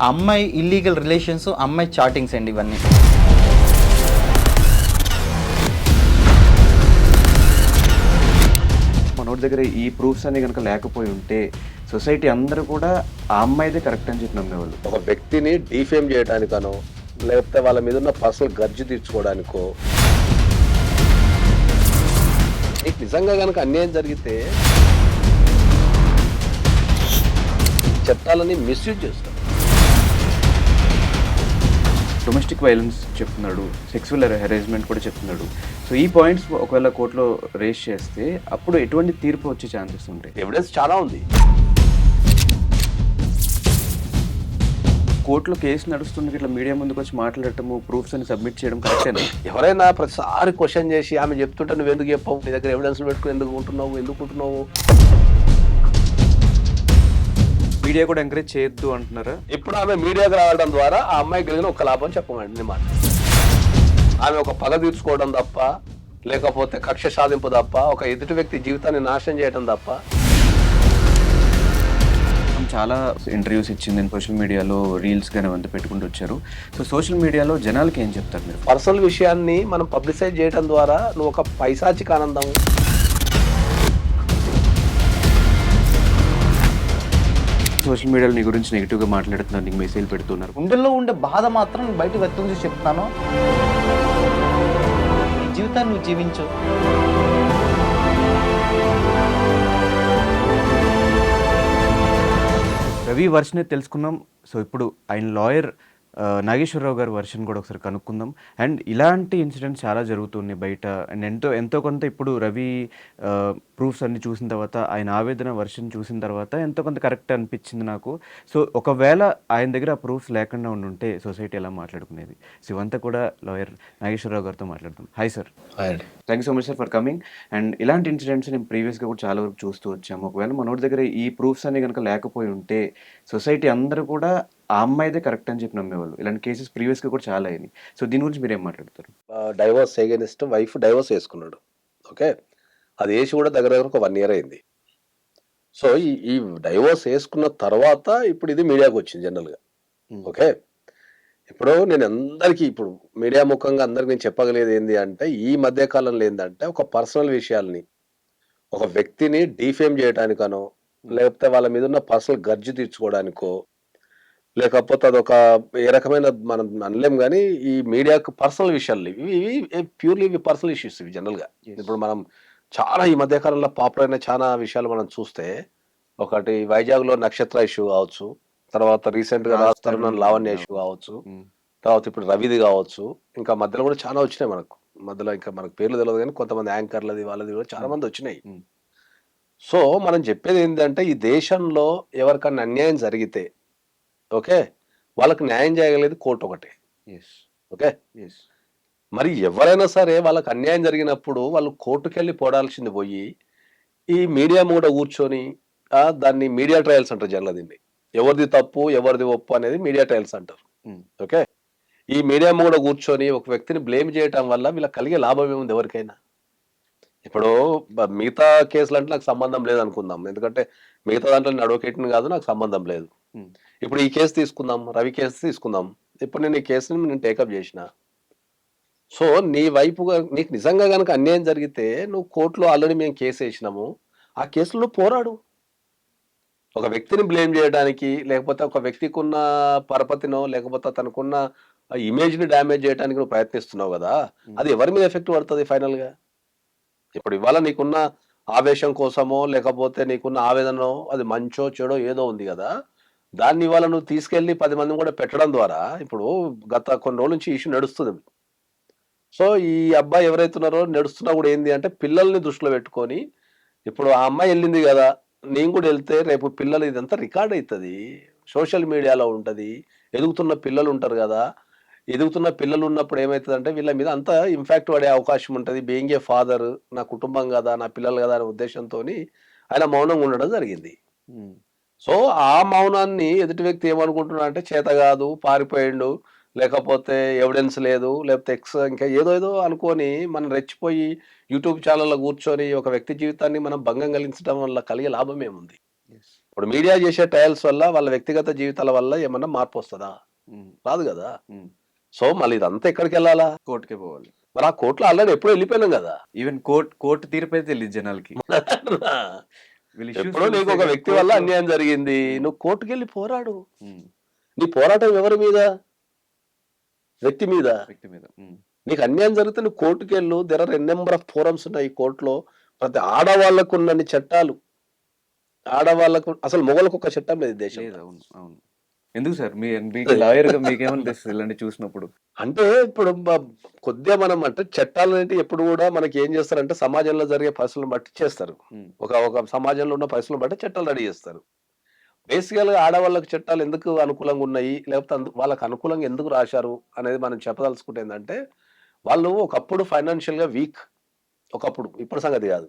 అమ్మాయి illegal relations అమ్మాయి chattings అండి ఇవన్నీ. మనోడి దగ్గర ఈ ప్రూఫ్స్ అన్ని కనుక లేకపోయి ఉంటే సొసైటీ అందరూ కూడా ఆ అమ్మాయిదే కరెక్ట్ అని చెప్పి నమ్మేవాళ్ళు. ఒక వ్యక్తిని డీఫేమ్ చేయడానికనో లేకపోతే వాళ్ళ మీద ఉన్న పర్సనల్ గర్జు తీర్చుకోవడానికో నీకు నిజంగా కనుక అన్యాయం జరిగితే చట్టాలని మిస్యూజ్ చేస్తారు డొమెస్టిక్ వైలెన్స్ చెప్తున్నాడు సెక్సువల్ హెరాస్మెంట్ కూడా చెప్తున్నాడు. సో ఈ పాయింట్స్ ఒకవేళ కోర్టులో రేస్ చేస్తే అప్పుడు ఎటువంటి తీర్పు వచ్చే ఛాన్సెస్ ఉంటాయి? ఎవిడెన్స్ చాలా ఉంది. కోర్టులో కేసు నడుస్తుంది ఇట్లా మీడియా ముందుకు వచ్చి మాట్లాడటము ప్రూఫ్స్ అని సబ్మిట్ చేయడం కరెక్టేనా ఎవరైనా ప్రతిసారి క్వశ్చన్ చేసి ఆమె చెప్తుంటే నువ్వు ఎందుకు చెప్పావు? నీ దగ్గర ఎవిడెన్స్ పెట్టుకుని ఎందుకు ఉంటున్నావు? ఎందుకు ఉంటున్నావు? మీడియా కూడా ఎంకరేజ్ చేయొద్దు అంటున్నారా? ఇప్పుడు ఆమె మీడియాకు రావడం ద్వారా ఆ అమ్మాయి కలిగిన ఒక లాభం చెప్పమండి నేను మాట ఆమె ఒక పగ తీర్చుకోవడం తప్ప లేకపోతే కక్ష సాధింపు తప్ప ఒక ఎదుటి వ్యక్తి జీవితాన్ని నాశనం చేయడం తప్ప. మనం చాలా ఇంటర్వ్యూస్ ఇచ్చింది సోషల్ మీడియాలో రీల్స్ కానీ వంద పెట్టుకుంటూ వచ్చారు. సో సోషల్ మీడియాలో జనాలకి ఏం చెప్తారు మీరు? పర్సనల్ విషయాన్ని మనం పబ్లిసైజ్ చేయడం ద్వారా నువ్వు ఒక పైశాచిక ఆనందం సోషల్ మీడియాలో నీ గురించి నెగిటివ్గా మాట్లాడుతున్నారు నీకు మెసేజ్ పెడుతున్నారు. గుండెల్లో ఉండే బాధ మాత్రం బయట వ్యక్తం చేసి చెప్తున్నాను నీ జీవితాన్ని నువ్వు జీవించు. రవి వర్షనే తెలుసుకున్నాం సో ఇప్పుడు ఆయన లాయర్ నాగేశ్వరరావు గారి వర్షన్ కూడా ఒకసారి కనుక్కుందాం. అండ్ ఇలాంటి ఇన్సిడెంట్స్ చాలా జరుగుతున్నాయి బయట. అండ్ ఎంతో ఎంతో కొంత ఇప్పుడు రవి ప్రూఫ్స్ అన్ని చూసిన తర్వాత ఆయన ఆవేదన వర్షన్ చూసిన తర్వాత ఎంతో కొంత కరెక్ట్ అనిపించింది నాకు. సో ఒకవేళ ఆయన దగ్గర ఆ ప్రూఫ్స్ లేకుండా ఉండుంటే సొసైటీ ఎలా మాట్లాడుకునేది? సో ఇవంతా కూడా లాయర్ నాగేశ్వరరావు గారితో మాట్లాడుతాం hi sir thank you so much sir for coming and ఇలాంటి ఇన్సిడెంట్స్ నేను ప్రీవియస్గా కూడా చాలా వరకు చూస్తూ వచ్చాము. ఒకవేళ మనోడి దగ్గర ఈ ప్రూఫ్స్ అన్ని కనుక లేకపోయి ఉంటే సొసైటీ అందరూ కూడా ఆ అమ్మాయిదే కరెక్ట్ అని చెప్పి నమ్మేవాళ్ళు. ఇలాంటి కేసెస్ ప్రీవియస్గా కూడా చాలా అయినాయి. సో దీని గురించి మీరు ఏం మాట్లాడతారు డైవర్స్ ఎగెనిస్ట్ వైఫ్ డైవర్స్ వేసుకున్నాడు ఓకే అది వేసి కూడా దగ్గర దగ్గర ఒక వన్ ఇయర్ అయింది. సో ఈ ఈ డైవర్స్ వేసుకున్న తర్వాత ఇప్పుడు ఇది మీడియాకి వచ్చింది జనరల్గా. ఓకే? ఇప్పుడు నేను అందరికీ ఇప్పుడు మీడియా ముఖంగా అందరికి నేను చెప్పగలిగేది ఏంటి అంటే ఈ మధ్య కాలంలో ఏంటంటే ఒక పర్సనల్ విషయాల్ని ఒక వ్యక్తిని డీఫేమ్ చేయడానికనో లేకపోతే వాళ్ళ మీద ఉన్న పర్సనల్ గర్జు తీర్చుకోవడానికో లేకపోతే అదొక ఏ రకమైన మనం అనలేం కానీ ఈ మీడియాకు పర్సనల్ విషయాలు ఇవి ఇవి ప్యూర్లీ ఇవి పర్సనల్ ఇష్యూస్ ఇవి జనరల్గా. ఇప్పుడు మనం చాలా ఈ మధ్య కాలంలో పాపులర్ అయిన చాలా విషయాలు మనం చూస్తే ఒకటి వైజాగ్లో నక్షత్ర ఇష్యూ కావచ్చు తర్వాత రీసెంట్గా రాజ్ తరుణ్ లావణ్య ఇష్యూ కావచ్చు తర్వాత ఇప్పుడు రవిది కావచ్చు ఇంకా మధ్యలో కూడా చాలా వచ్చినాయి మనకు. మధ్యలో ఇంకా మనకు పేర్లు తెలియదు కానీ కొంతమంది యాంకర్లది వాళ్ళది కూడా చాలా మంది వచ్చినాయి. సో మనం చెప్పేది ఏంటంటే ఈ దేశంలో ఎవరికన్నా అన్యాయం జరిగితే ఓకే? వాళ్ళకి న్యాయం చేయగలిగేది కోర్టు ఒకటే. ఓకే? మరి ఎవరైనా సరే వాళ్ళకి అన్యాయం జరిగినప్పుడు వాళ్ళు కోర్టుకు వెళ్ళి పోడాల్సింది పోయి ఈ మీడియా కూడా కూర్చొని దాన్ని మీడియా ట్రయల్స్ అంటారు జనరల్ దీన్ని ఎవరిది తప్పు ఎవరిది ఒప్పు అనేది మీడియా ట్రయల్స్ అంటారు. ఓకే? ఈ మీడియా కూడా కూర్చొని ఒక వ్యక్తిని బ్లేమ్ చేయటం వల్ల వీళ్ళకి కలిగే లాభం ఏముంది ఎవరికైనా? ఇప్పుడు మిగతా కేసులు అంటే నాకు సంబంధం లేదు అనుకుందాం. ఎందుకంటే మిగతా దాంట్లో నేను అడ్వకేట్ని కాదు నాకు సంబంధం లేదు. ఇప్పుడు ఈ కేసు తీసుకుందాం రవి కేసు తీసుకుందాం. ఇప్పుడు నేను ఈ కేసుని నేను టేకప్ చేసిన సో నీ వైపుగా నీకు నిజంగా కనుక అన్యాయం జరిగితే నువ్వు కోర్టులో ఆల్రెడీ మేము కేసు వేసినాము. ఆ కేసులో నువ్వు పోరాడు. ఒక వ్యక్తిని బ్లేమ్ చేయడానికి లేకపోతే ఒక వ్యక్తికి ఉన్న పరపతినో లేకపోతే తనకున్న ఇమేజ్ని డ్యామేజ్ చేయడానికి నువ్వు ప్రయత్నిస్తున్నావు కదా అది ఎవరి మీద ఎఫెక్ట్ పడుతుంది ఫైనల్గా ఇప్పుడు ఇవాళ నీకున్న ఆవేశం కోసమో లేకపోతే నీకున్న ఆవేదనో అది మంచో చెడో ఏదో ఉంది కదా దాన్ని ఇవాళ నువ్వు తీసుకెళ్ళి పది మందిని కూడా పెట్టడం ద్వారా ఇప్పుడు గత కొన్ని రోజుల నుంచి ఇష్యూ నడుస్తుంది. సో ఈ అబ్బాయి ఎవరైతే ఉన్నారో నడుస్తున్నా కూడా ఏంది అంటే పిల్లల్ని దృష్టిలో పెట్టుకొని ఇప్పుడు ఆ అమ్మాయి వెళ్ళింది కదా నేను కూడా వెళ్తే రేపు పిల్లలు ఇదంతా రికార్డ్ అవుతుంది సోషల్ మీడియాలో ఉంటుంది. ఎదుగుతున్న పిల్లలు ఉంటారు కదా ఎదుగుతున్న పిల్లలు ఉన్నప్పుడు ఏమవుతుందంటే వీళ్ళ మీద అంత ఇంపాక్ట్ పడే అవకాశం ఉంటుంది. బీయింగ్ ఏ ఫాదర్ నా కుటుంబం కదా నా పిల్లలు కదా అనే ఉద్దేశంతో ఆయన మౌనంగా ఉండడం జరిగింది. సో ఆ మౌనాన్ని ఎదుటి వ్యక్తి ఏమనుకుంటున్నా అంటే చేత కాదు పారిపోయిండు. లేకపోతే ఎవిడెన్స్ లేదు లేకపోతే ఎక్స్ ఇంకా ఏదో ఏదో అనుకొని మనం రెచ్చిపోయి యూట్యూబ్ ఛానల్లో కూర్చొని ఒక వ్యక్తి జీవితాన్ని మనం భంగం కలిగించడం వల్ల కలిగే లాభం ఏముంది? ఇప్పుడు మీడియా చేసే ట్రయల్స్ వల్ల వాళ్ళ వ్యక్తిగత జీవితాల వల్ల ఏమన్నా మార్పు వస్తుందా? ఉమ్, రాదు కదా. ఉమ్. సో మళ్ళీ ఇదంతా ఎక్కడికి వెళ్ళాలా? కోర్టుకే పోవాలి. మరి ఆ కోర్టులో ఆల్రెడీ ఎప్పుడో వెళ్ళిపోయినాం కదా. ఈవెన్ కోర్ట్ కోర్టు తీర్పు అయితే తెలియదు జనాలకి. ఎప్పుడో నీకు ఒక వ్యక్తి వల్ల అన్యాయం జరిగింది. నువ్వు కోర్టుకి వెళ్ళి పోరాడు నీ పోరాటం ఎవరి మీద? వ్యక్తి మీద. వ్యక్తి మీద. నీకు అన్యాయం జరిగితే నువ్వు కోర్టుకి వెళ్ళు there are N number of forums ఉన్నాయి ఈ కోర్టులో. ప్రతి ఆడవాళ్ళకు ఉన్నన్ని చట్టాలు. ఆడవాళ్ళకు అసలు మొగలకు ఒక చట్టం లేదు దేశంలో. అవును అవును. ఎందుకు సార్? మీ మీకు లాయర్గా మీకేమనిపిస్తుంది ఇలాంటి చూసినప్పుడు? అంటే ఇప్పుడు కొద్దిగా మనం అంటే చట్టాలు అనేవి ఎప్పుడు కూడా మనకి ఏం చేస్తారంటే సమాజంలో జరిగే పరిస్థితులను బట్టి చేస్తారు. ఒక ఒక సమాజంలో ఉన్న పరిస్థితులను బట్టి చట్టాలు రెడీ చేస్తారు. బేసికల్గా ఆడవాళ్ళకి చట్టాలు ఎందుకు అనుకూలంగా ఉన్నాయి? లేకపోతే అందు- వాళ్ళకి అనుకూలంగా ఎందుకు రాశారు? అనేది మనం చెప్పదలుచుకుంటే ఏంటంటే వాళ్ళు ఒకప్పుడు ఫైనాన్షియల్గా వీక్. ఒకప్పుడు. ఇప్పుడు సంగతి కాదు.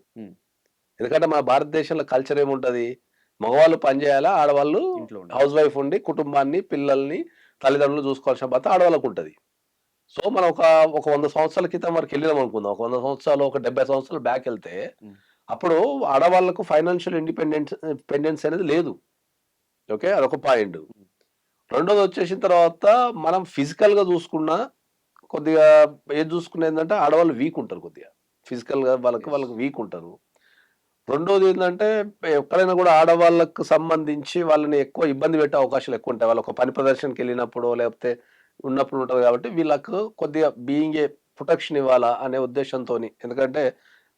ఎందుకంటే మన భారతదేశంలో కల్చర్ ఏముంటది? మగవాళ్ళు పని చేయాలా? ఆడవాళ్ళు ఇంట్లో ఉండాలి. హౌస్ వైఫ్ ఉండి కుటుంబాన్ని పిల్లల్ని తల్లిదండ్రులు చూసుకోవాల్సిన బాధ్యత ఆడవాళ్ళకు ఉంటది. సో మనం ఒక ఒక వంద సంవత్సరాల క్రితం వరకు వెళ్ళినాం అనుకుందాం. ఒక వంద సంవత్సరాలు ఒక డెబ్బై సంవత్సరాలు బ్యాక్ వెళ్తే. అప్పుడు ఆడవాళ్ళకు ఫైనాన్షియల్ ఇండిపెండెన్స్ ఇండిపెండెన్స్ అనేది లేదు. ఓకే అదొక పాయింట్. రెండోది వచ్చేసిన తర్వాత మనం physical గా చూసుకున్నా కొద్దిగా ఏది చూసుకున్నా ఏంటంటే ఆడవాళ్ళు వీక్ ఉంటారు కొద్దిగా. Physical గా వాళ్ళకి. వాళ్ళకి వీక్ ఉంటారు. రెండోది ఏంటంటే ఎక్కడైనా కూడా ఆడవాళ్ళకు సంబంధించి వాళ్ళని ఎక్కువ ఇబ్బంది పెట్టే అవకాశాలు ఎక్కువ ఉంటాయి. వాళ్ళు ఒక పని ప్రదర్శనకి వెళ్ళినప్పుడు లేకపోతే ఉన్నప్పుడు ఉంటుంది కాబట్టి వీళ్ళకు కొద్దిగా బీయింగ్ ఏ ప్రొటెక్షన్ ఇవ్వాలా అనే ఉద్దేశంతో ఎందుకంటే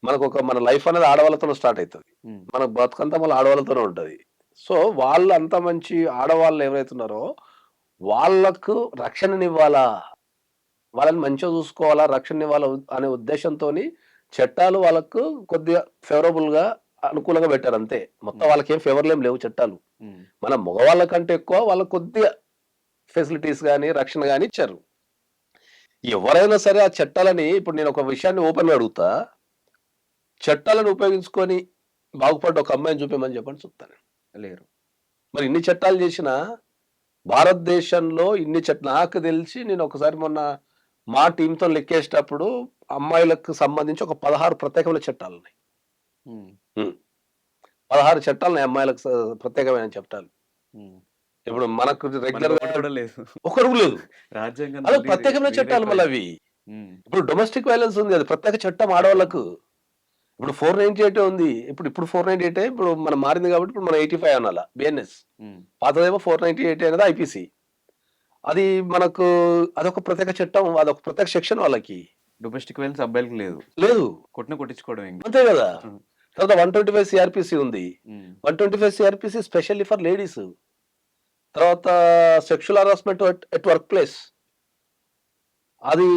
మనకు ఒక మన లైఫ్ అనేది ఆడవాళ్ళతో స్టార్ట్ అవుతుంది. ఉమ్, మన బతుకంతా మళ్ళీ ఆడవాళ్ళతోనే ఉంటుంది. సో వాళ్ళు అంత మంచి ఆడవాళ్ళు ఎవరైతున్నారో వాళ్ళకు రక్షణనివ్వాలా? వాళ్ళని మంచిగా చూసుకోవాలా? రక్షణ ఇవ్వాలా అనే ఉద్దేశంతో చట్టాలు వాళ్ళకు కొద్దిగా ఫేవరబుల్గా అనుకూలంగా పెట్టారు అంతే. మొత్తం. వాళ్ళకి ఏం ఫేవర్లు లేవు చట్టాలు. మన మగవాళ్ళ కంటే ఎక్కువ వాళ్ళకు కొద్దిగా ఫెసిలిటీస్ కానీ రక్షణ కానీ ఇచ్చారు. ఎవరైనా సరే ఆ చట్టాలని ఇప్పుడు నేను ఒక విషయాన్ని ఓపెన్ అడుగుతా. చట్టాలను ఉపయోగించుకొని బాగుపడ్డ ఒక అమ్మాయిని చూపించమని చెప్పండి చూస్తాను లేరు. మరి ఇన్ని చట్టాలు చేసిన భారతదేశంలో ఇన్ని చట్ట నాకు తెలిసి నేను ఒకసారి మొన్న మా టీంతో లెక్కేసేటప్పుడు అమ్మాయిలకు సంబంధించి ఒక పదహారు ప్రత్యేకమైన చట్టాలు ఉన్నాయి. పదహారు చట్టాలు ఉన్నాయి అమ్మాయిలకు ప్రత్యేకమైన చట్టాలు. ఇప్పుడు మనకు రెగ్యులర్ ఒకటి కూడా లేదు. ఒకరు లేదు. ప్రత్యేకమైన చట్టాలు మళ్ళీ అవి. ఇప్పుడు డొమెస్టిక్ వైలెన్స్ ఉంది అది ప్రత్యేక చట్టం ఆడవాళ్ళకు. ఇప్పుడు ఫోర్ నైన్టీ ఎయిట్ ఉంది. ఇప్పుడు ఇప్పుడు ఫోర్ నైన్టీ ఎయిట్ ఇప్పుడు మనం మారింది కాబట్టి ఇప్పుడు మనం ఎయిటీ ఫైవ్ అనాల బిఎన్ఎస్ పాతదేమో ఫోర్ నైన్టీ ఎయిట్ అనేది ఐపీసీ అది మనకు అదొక ప్రత్యేక చట్టం అదొక ప్రత్యేక సెక్షన్ వాళ్ళకి. డొమెస్టిక్ వైలెన్స్ అబ్బాయిలకి లేదు. లేదు. కొట్టిన కొట్టించుకోవడం అంతే కదా. తర్వాత వన్ ట్వంటీ ఫైవ్ సిఆర్పిసి ఉంది. One twenty five CrPC specially for ladies. తర్వాత sexual harassment at work place. అది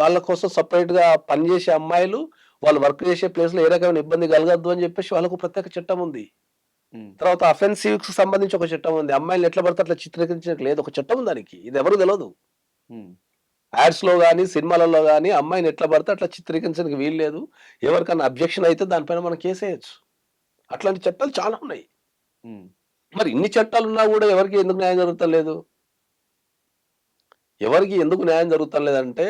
వాళ్ళ కోసం separate గా పనిచేసే అమ్మాయిలు వాళ్ళు వర్క్ చేసే ప్లేస్లో ఏ రకమైన ఇబ్బంది కలగద్దు అని చెప్పేసి వాళ్ళకు ప్రత్యేక చట్టం ఉంది. తర్వాత అఫెన్సివ్కి సంబంధించి ఒక చట్టం ఉంది. అమ్మాయిలు ఎట్లా పడితే అట్లా చిత్రీకరించడానికి లేదు ఒక చట్టం ఉంది దానికి. ఇది ఎవరు తెలియదు యాడ్స్లో కానీ సినిమాలలో కానీ అమ్మాయిని ఎట్లా పడితే అట్లా చిత్రీకరించడానికి వీలు లేదు. ఎవరికన్నా అబ్జెక్షన్ అయితే దానిపైన మనం కేసేయచ్చు అట్లాంటి చట్టాలు చాలా ఉన్నాయి. మరి ఇన్ని చట్టాలు ఉన్నా కూడా ఎవరికి ఎందుకు న్యాయం జరుగుతలేదు ఎవరికి ఎందుకు న్యాయం జరుగుతలేదంటే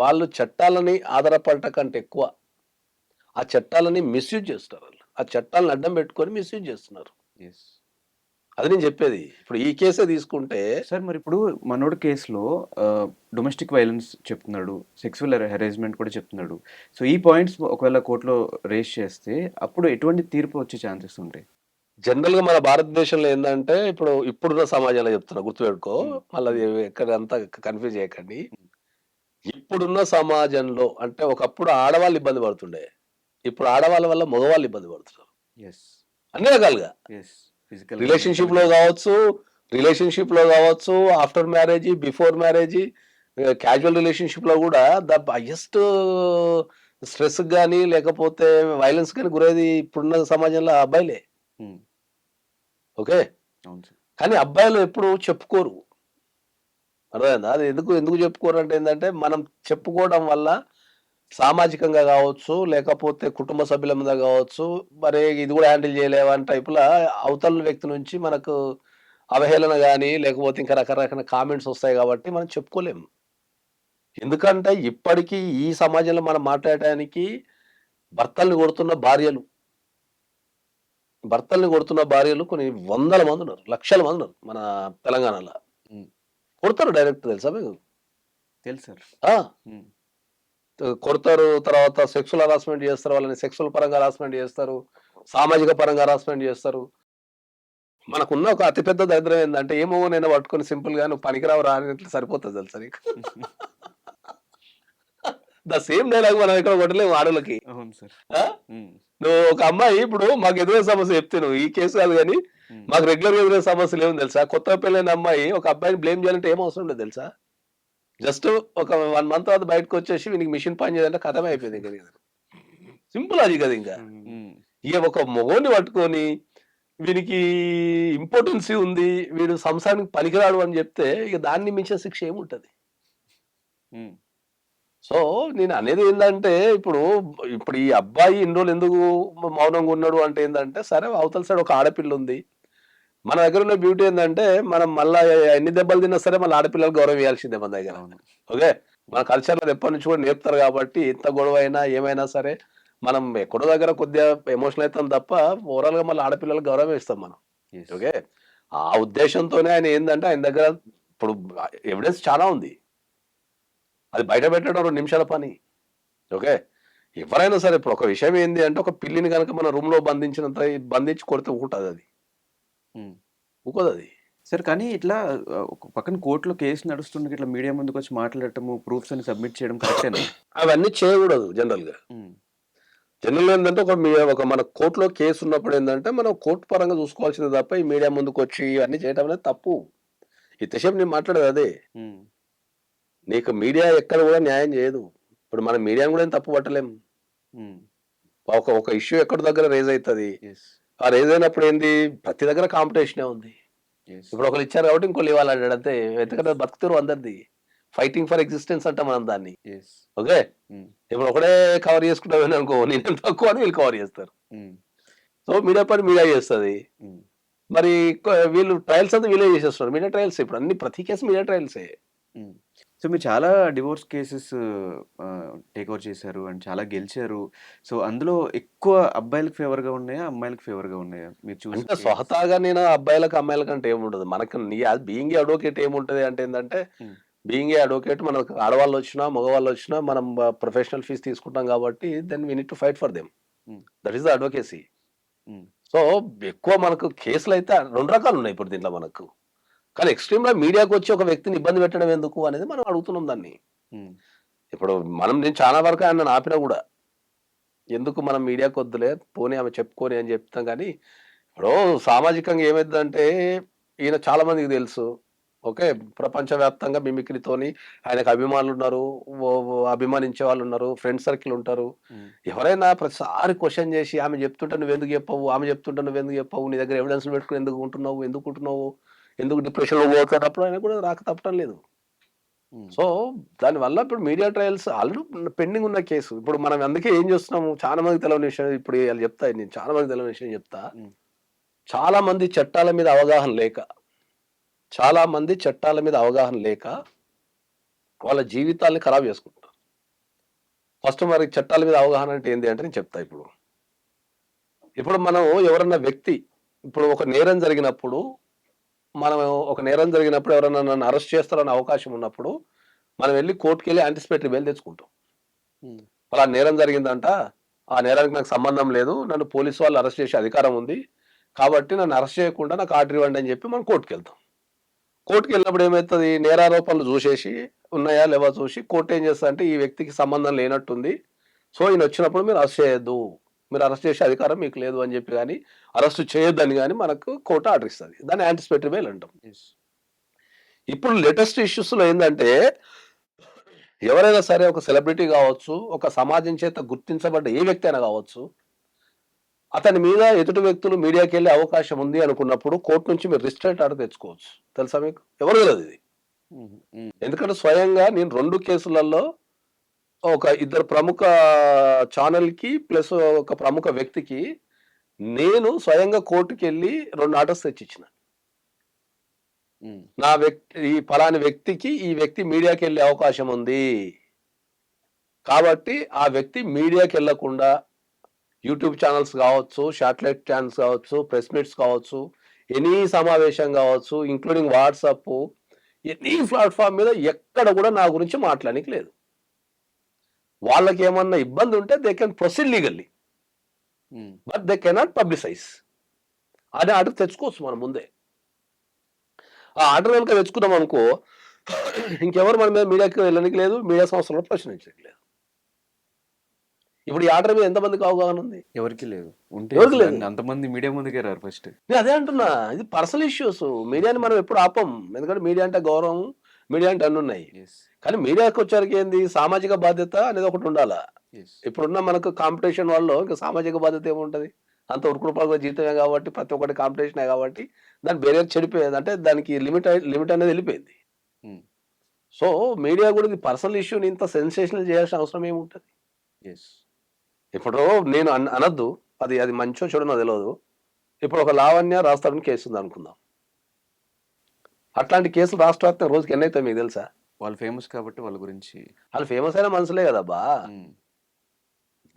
వాళ్ళు చట్టాలని ఆధారపడట కంటే ఎక్కువ. ఆ చట్టాలని మిస్యూజ్ చేస్తారు వాళ్ళు. ఆ చట్టాలను అడ్డం పెట్టుకొని మిస్యూజ్ చేస్తున్నారు. అది నేను చెప్పేది. ఇప్పుడు ఈ కేసే తీసుకుంటే సార్ మరి ఇప్పుడు మనోడు కేసులో డొమెస్టిక్ వైలెన్స్ చెప్తున్నాడు. సెక్సువల్ హెరాస్మెంట్ కూడా చెప్తున్నాడు. సో ఈ పాయింట్స్ ఒకవేళ కోర్టులో రేస్ చేస్తే అప్పుడు ఎటువంటి తీర్పు వచ్చే ఛాన్సెస్ ఉంటాయి? జనరల్గా మన భారతదేశంలో ఏంటంటే ఇప్పుడు ఇప్పుడున్న సమాజంలో చెప్తున్నా గుర్తుపెట్టుకో. Hmm. మళ్ళీ ఎక్కడ అంతా కన్ఫ్యూజ్ చేయకండి. ఇప్పుడున్న సమాజంలో అంటే ఒకప్పుడు ఆడవాళ్ళు ఇబ్బంది పడుతుండే. ఇప్పుడు ఆడవాళ్ళ వల్ల మగవాళ్ళు ఇబ్బంది పడుతున్నారు. అన్ని రకాలుగా. రిలేషన్షిప్లో కావచ్చు రిలేషన్షిప్లో కావచ్చు after marriage before marriage casual రిలేషన్షిప్లో కూడా ద హైయెస్ట్ స్ట్రెస్ కానీ లేకపోతే వైలెన్స్ కానీ గురేది ఇప్పుడున్న సమాజంలో అబ్బాయిలే. ఓకే? అవును సార్. కానీ అబ్బాయిలు ఎప్పుడు చెప్పుకోరు. అర్థమైందా? అది ఎందుకు ఎందుకు చెప్పుకోరు అంటే ఏంటంటే మనం చెప్పుకోవడం వల్ల సామాజికంగా కావచ్చు లేకపోతే కుటుంబ సభ్యుల మీద కావచ్చు మరి ఇది కూడా హ్యాండిల్ చేయలేవా అని టైపుల అవతల వ్యక్తి నుంచి మనకు అవహేళన కానీ లేకపోతే ఇంకా రకరకాల కామెంట్స్ వస్తాయి కాబట్టి మనం చెప్పుకోలేము. ఎందుకంటే ఇప్పటికీ ఈ సమాజంలో మనం మాట్లాడటానికి భర్తల్ని కొడుతున్న భార్యలు భర్తల్ని కొడుతున్న భార్యలు కొన్ని వందల మంది ఉన్నారు లక్షల మంది ఉన్నారు మన తెలంగాణలో. కొడతారు డైరెక్ట్ తెలుసా మీకు? తెలుసు సార్. ఆ, ఉమ్. కొడతారు తర్వాత సెక్సువల్ హరాస్మెంట్ చేస్తారు వాళ్ళని సెక్సువల్ పరంగా హరాస్మెంట్ చేస్తారు సామాజిక పరంగా హరాస్మెంట్ చేస్తారు. మనకున్న ఒక అతిపెద్ద దరిద్రం ఏంటంటే ఏమో నేను పట్టుకొని సింపుల్గా నువ్వు పనికిరావు రాని సరిపోతుంది తెలుసా నీకు? ద సేమ్ డైలాగ్ మనం ఇక్కడ కొట్టలేము ఆడలకి. నువ్వు ఒక అమ్మాయి ఇప్పుడు మాకు ఎదురే సమస్య చెప్తే నువ్వు ఈ కేసు కాదు కానీ. మాకు రెగ్యులర్ ఎదురే సమస్యలు ఏమో తెలుసా? కొత్త పెళ్ళైన అమ్మాయి ఒక అబ్బాయిని బ్లేమ్ చేయాలంటే ఏం అవసరం లేదు తెలుసా? జస్ట్ ఒక వన్ మంత్ తర్వాత బయటకు వచ్చేసి వీనికి మిషన్ పని చేయాలంటే కథమే అయిపోయింది ఇంకా సింపుల్ అది కదా ఇంకా. ఇక ఒక మొగోని పట్టుకొని వీనికి ఇంపార్టెన్సీ ఉంది వీడు సంసారానికి పనికిరాడు అని చెప్తే ఇక దాన్ని మించిన శిక్ష ఏముంటది. సో నేను అనేది ఏంటంటే ఇప్పుడు ఇప్పుడు ఈ అబ్బాయి ఇన్ని రోజులు ఎందుకు మౌనంగా ఉన్నాడు అంటే ఏంటంటే సరే అవతల సైడ్ ఒక ఆడపిల్ల ఉంది మన దగ్గర ఉన్న బ్యూటీ ఏంటంటే మనం మళ్ళా ఎన్ని దెబ్బలు తిన్నా సరే మన ఆడపిల్లలకు గౌరవం ఇవ్వాల్సిందే మన దగ్గర. ఓకే? మన కల్చర్లో ఎప్పటి నుంచి కూడా నేర్పుతారు కాబట్టి ఎంత గొడవ అయినా ఏమైనా సరే మనం ఎక్కడో దగ్గర కొద్దిగా ఎమోషనల్ అవుతాం తప్ప ఓవరాల్గా మళ్ళీ ఆడపిల్లలకు గౌరవం ఇస్తాం మనం. ఓకే? ఆ ఉద్దేశంతోనే ఆయన ఏంటంటే ఆయన దగ్గర ఇప్పుడు ఎవిడెన్స్ చాలా ఉంది. అది బయట పెట్టడం రెండు నిమిషాల పని. ఓకే? ఎవరైనా సరే ఇప్పుడు ఒక విషయం ఏంది అంటే ఒక పిల్లిని కనుక మన రూమ్లో బంధించినంత బంధించి కొడితే ఊకుంటుంది అది. ఊకోదు అది. సార్ కానీ ఇట్లా ఒక పక్కన కోర్టులో కేసు నడుస్తుండగా ఇట్లా మీడియా ముందుకు వచ్చి మాట్లాడటము ప్రూఫ్స్ అని సబ్మిట్ చేయడం కరెక్టేనా? అవన్నీ చేయకూడదు జనరల్గా. జనరల్ ఏంటంటే ఒక మీ- ఒక మన కోర్టులో కేసు ఉన్నప్పుడు ఏంటంటే మనం కోర్టు పరంగా చూసుకోవాల్సింది తప్ప ఈ మీడియా ముందుకు వచ్చి ఇవన్నీ చేయడం అనేది తప్పు. ఇంతసేపు నేను మాట్లాడేది అదే. నీకు మీడియా ఎక్కడ కూడా న్యాయం చేయదు. ఇప్పుడు మన మీడియాని కూడా ఏం తప్పు పట్టలేం. ఉమ్. ఒక ఒక ఇష్యూ ఎక్కడ దగ్గర రేజ్ అవుతుంది. ఆ రేజ్ అయినప్పుడు ఏంది ప్రతి దగ్గర కాంపిటీషనే ఉంది. ఇప్పుడు ఒకరు ఇచ్చారు కాబట్టి ఇంకోళ్ళు ఇవ్వాలంటాడు అంతే ఎందుకంటే బతుకుతారు అందరిది ఫైటింగ్ ఫర్ ఎగ్జిస్టెన్స్ అంటాం మనం దాన్ని. Okay um. ఇప్పుడు ఒకడే కవర్ చేసుకుంటామని అనుకో నేను తక్కువ అని వీళ్ళు కవర్ చేస్తారు ఉమ్. సో మీడియా పని మీడియా చేస్తుంది ఉమ్. మరి వీళ్ళు ట్రయల్స్ అంతా వీళ్ళే చేసేస్తున్నారు మీడియా ట్రయల్స్ ఇప్పుడు అన్ని ప్రతి కేసు మీడియా ట్రయల్సే. సో మీరు చాలా డివోర్స్ కేసెస్ టేక్ ఓవర్ చేశారు అండ్ చాలా గెలిచారు. సో అందులో ఎక్కువ అబ్బాయిలకు ఫేవర్గా ఉన్నాయా అమ్మాయిలకు ఫేవర్గా ఉన్నాయా? మీరు చూసి అంటే స్వహతాగా నేను అబ్బాయిలకు అమ్మాయిలకు అంటే ఏముండదు. మనకు నీ బీయింగ్ అడ్వకేట్ ఏముంటది అంటే ఏంటంటే. బీయింగ్ అడ్వకేట్ మనకు ఆడవాళ్ళు వచ్చినా మగవాళ్ళు వచ్చినా మనం ప్రొఫెషనల్ ఫీజు తీసుకుంటాం కాబట్టి then we need to fight for them. That is the advocacy. So ఎక్కువ మనకు కేసులు అయితే రెండు రకాలు ఉన్నాయి ఇప్పుడు దీంట్లో మనకు. కానీ ఎక్స్ట్రీమ్గా మీడియాకు వచ్చి ఒక వ్యక్తిని ఇబ్బంది పెట్టడం ఎందుకు అనేది మనం అడుగుతున్నాం దాన్ని. ఇప్పుడు మనం నేను చాలా వరకు ఆయన ఆపినా కూడా ఎందుకు మనం మీడియాకు వద్దులే పోనీ ఆమె చెప్పుకొని అని చెప్తాం కానీ ఇప్పుడు సామాజికంగా ఏమైందంటే ఈయన చాలా మందికి తెలుసు ఓకే ప్రపంచవ్యాప్తంగా మిమిక్రీతోని ఆయనకు అభిమానులు ఉన్నారు అభిమానించే వాళ్ళు ఉన్నారు ఫ్రెండ్ సర్కిల్ ఉంటారు. ఎవరైనా ప్రతిసారి క్వశ్చన్ చేసి ఆమె చెప్తుంటే నువ్వు ఎందుకు చెప్పవు ఆమె చెప్తుంటే నువ్వు ఎందుకు చెప్పవు నీ దగ్గర ఎవిడెన్స్ పెట్టుకుని ఎందుకు ఉంటున్నావు ఎందుకు ఉంటున్నావు ఎందుకు డిప్రెషన్లో పోతున్నప్పుడు ఆయన కూడా రాక తప్పటం లేదు. సో దానివల్ల ఇప్పుడు మీడియా ట్రయల్స్ ఆల్రెడీ పెండింగ్ ఉన్న కేసు ఇప్పుడు మనం అందుకే ఏం చేస్తున్నాము? చాలా మందికి తెలియని విషయం ఇప్పుడు వాళ్ళు చెప్తా నేను చాలా మందికి తెలియని విషయం చెప్తా. చాలా మంది చట్టాల మీద అవగాహన లేక చాలా మంది చట్టాల మీద అవగాహన లేక వాళ్ళ జీవితాల్ని ఖరాబ్ చేసుకుంటారు ఫస్ట్ మరి చట్టాల మీద అవగాహన అంటే ఏంటి అంటే నేను చెప్తా ఇప్పుడు. ఇప్పుడు మనం ఎవరన్నా వ్యక్తి ఇప్పుడు ఒక నేరం జరిగినప్పుడు మనం ఒక నేరం జరిగినప్పుడు ఎవరైనా నన్ను అరెస్ట్ చేస్తారన్న అవకాశం ఉన్నప్పుడు మనం వెళ్ళి కోర్టుకి వెళ్ళి యాంటిసిపేటరీ బెయిల్ తెచ్చుకుంటాం. అలా నేరం జరిగిందంట ఆ నేరానికి నాకు సంబంధం లేదు నన్ను పోలీసు వాళ్ళు అరెస్ట్ చేసే అధికారం ఉంది కాబట్టి నన్ను అరెస్ట్ చేయకుండా నాకు ఆర్డర్ ఇవ్వండి అని చెప్పి మనం కోర్టుకి వెళ్తాం కోర్టుకి వెళ్ళినప్పుడు ఏమవుతుంది నేరారోపణలు చూసేసి ఉన్నాయా లేవా చూసి కోర్టు ఏం చేస్తా అంటే ఈ వ్యక్తికి సంబంధం లేనట్టుంది సో ఈయన వచ్చినప్పుడు మీరు అరెస్ట్ చేయొద్దు. మీరు అరెస్ట్ చేసే అధికారం మీకు లేదు అని చెప్పి కానీ అరెస్ట్ చేయొద్దని కానీ మనకు కోర్టు ఆర్డర్ ఇస్తుంది. దాన్ని యాంటిసిపేటరీ బెయిల్ అంటాం. ఇప్పుడు లేటెస్ట్ ఇష్యూస్లో ఏంటంటే ఎవరైనా సరే ఒక సెలబ్రిటీ కావచ్చు ఒక సమాజం చేత గుర్తించబడ్డ ఏ వ్యక్తి అయినా కావచ్చు అతని మీద ఎదుటి వ్యక్తులు మీడియాకి వెళ్ళే అవకాశం ఉంది అనుకున్నప్పుడు కోర్టు నుంచి మీరు రిస్ట్రైట్ ఆర్డర్ తెచ్చుకోవచ్చు. తెలుసా మీకు? ఎవరు తెలియదు ఇది. ఎందుకంటే స్వయంగా నేను రెండు కేసులలో ఒక ఇద్దరు ప్రముఖ ఛానల్కి ప్లస్ ఒక ప్రముఖ వ్యక్తికి నేను స్వయంగా కోర్టుకి వెళ్ళి రెండు ఆర్డర్స్ తెచ్చిచ్చిన. నా వ్యక్తి ఈ ఫలాని వ్యక్తికి ఈ వ్యక్తి మీడియాకి వెళ్ళే అవకాశం ఉంది. కాబట్టి ఆ వ్యక్తి మీడియాకి వెళ్ళకుండా యూట్యూబ్ ఛానల్స్ కావచ్చు శాటిలైట్ ఛానల్స్ కావచ్చు ప్రెస్ మీట్స్ కావచ్చు ఎనీ సమావేశం కావచ్చు ఇంక్లూడింగ్ వాట్సాప్ ఎనీ ప్లాట్ఫామ్ మీద ఎక్కడ కూడా నా గురించి మాట్లాడడానికి లేదు. వాళ్ళకి ఏమన్నా ఇబ్బంది ఉంటే they can proceed legally but they cannot publicize అదే ఆర్డర్ తెచ్చుకోవచ్చు మనం ముందే. ఆ ఆర్డర్ కనుక తెచ్చుకున్నాం అనుకో ఇంకెవరు మన మీద మీడియాకి వెళ్ళడానికి లేదు మీడియా సంస్థలు ప్రశ్నించడానికి లేదు ఇప్పుడు ఈ ఆర్డర్ మీద ఎంతమందికి అవగాహన ఉంది? ఎవరికి లేదు. ఉంటే ఎవరికి లేదు. అంతమంది మీడియా ముందుకే రారు ఫస్ట్ నేను అదే అంటున్నా ఇది పర్సనల్ ఇష్యూస్. మీడియాని మనం ఎప్పుడు ఆపం. ఎందుకంటే మీడియా అంటే గౌరవం మీడియా అంటే అన్ని ఉన్నాయి. కానీ మీడియాకి వచ్చరికి ఏంది? సామాజిక బాధ్యత అనేది ఒకటి ఉండాలా? ఇప్పుడున్న మనకు కాంపిటీషన్ వాళ్ళు ఇంకా సామాజిక బాధ్యత ఏముంటది? అంత ఉరుకుడు పరుగుల జీవితమే కాబట్టి ప్రతి ఒక్కటి కాంపిటీషనే కాబట్టి దాని వేరే చెడిపోయేది. అంటే దానికి లిమిట్ లిమిట్ అనేది వెళ్ళిపోయింది. Hmm. సో మీడియా కూడా ఇది పర్సనల్ ఇష్యూని ఇంత సెన్సేషనల్ చేయాల్సిన అవసరం ఏముంటది? ఇప్పుడు నేను అన్- అనొద్దు. అది అది మంచో చెడు నాకు తెలియదు ఇప్పుడు ఒక లావణ్య రాస్తాడని కేసు ఉంది అనుకుందాం అట్లాంటి కేసులు రాష్ట్ర వ్యాప్తంగా రోజుకి ఎన్ని అవుతాయి మీకు తెలుసా? వాళ్ళు ఫేమస్ కాబట్టి వాళ్ళ గురించి. వాళ్ళు ఫేమస్ అయిన మనుషులే కదా బా ఉమ్,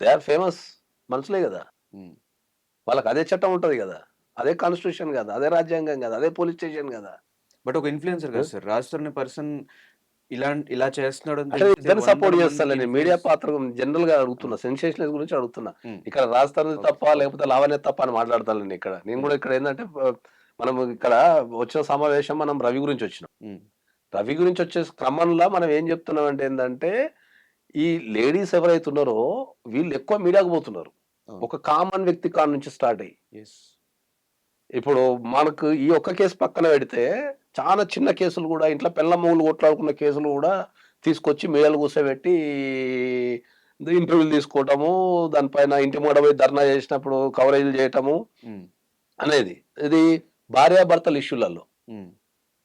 దే ఆర్ ఫేమస్ మనుషులే కదా. వాళ్ళకి అదే చట్టం ఉంటది కదా. అదే కాన్స్టిట్యూషన్ కదా. అదే రాజ్యాంగం కదా. అదే పోలీస్ స్టేషన్ కదా. బట్ ఒక ఇన్ఫ్లుయెన్సర్ కదా సార్. రాజస్థాన్ పర్సన్ ఇలా ఇలా చేస్తున్నాడు ఇద్దరు సపోర్ట్ చేస్తాను నేను మీడియా పాత్ర జనరల్గా అడుగుతున్నా సెన్సేషన్ గురించి అడుగుతున్నా. ఇక్కడ రాజస్థాన్. తప్ప లేకపోతే లావణ్య తప్ప అని మాట్లాడతాను ఇక్కడ. నేను కూడా ఇక్కడ ఏంటంటే మనం ఇక్కడ వచ్చిన సమావేశం మనం రవి గురించి వచ్చినాం. రవి గురించి వచ్చే క్రమంలో మనం ఏం చెప్తున్నాం అంటే ఏంటంటే ఈ లేడీస్ ఎవరైతే ఉన్నారో వీళ్ళు ఎక్కువ మీడియాకు పోతున్నారు. ఒక కామన్ వ్యక్తి కాడ నుంచి స్టార్ట్ అయ్యి. ఇప్పుడు మనకు ఈ ఒక్క కేసు పక్కన పెడితే చాలా చిన్న కేసులు కూడా ఇంట్లో పిల్ల మొగులు కొట్లాడుకున్న కేసులు కూడా తీసుకొచ్చి మీడియాలు కూర్చోబెట్టి ఇంటర్వ్యూలు తీసుకోవటము దానిపైన ఇంటి మూడ పోయి ధర్నా చేసినప్పుడు కవరేజీలు చేయటము అనేది. ఇది భార్యాభర్తల ఇష్యూలలో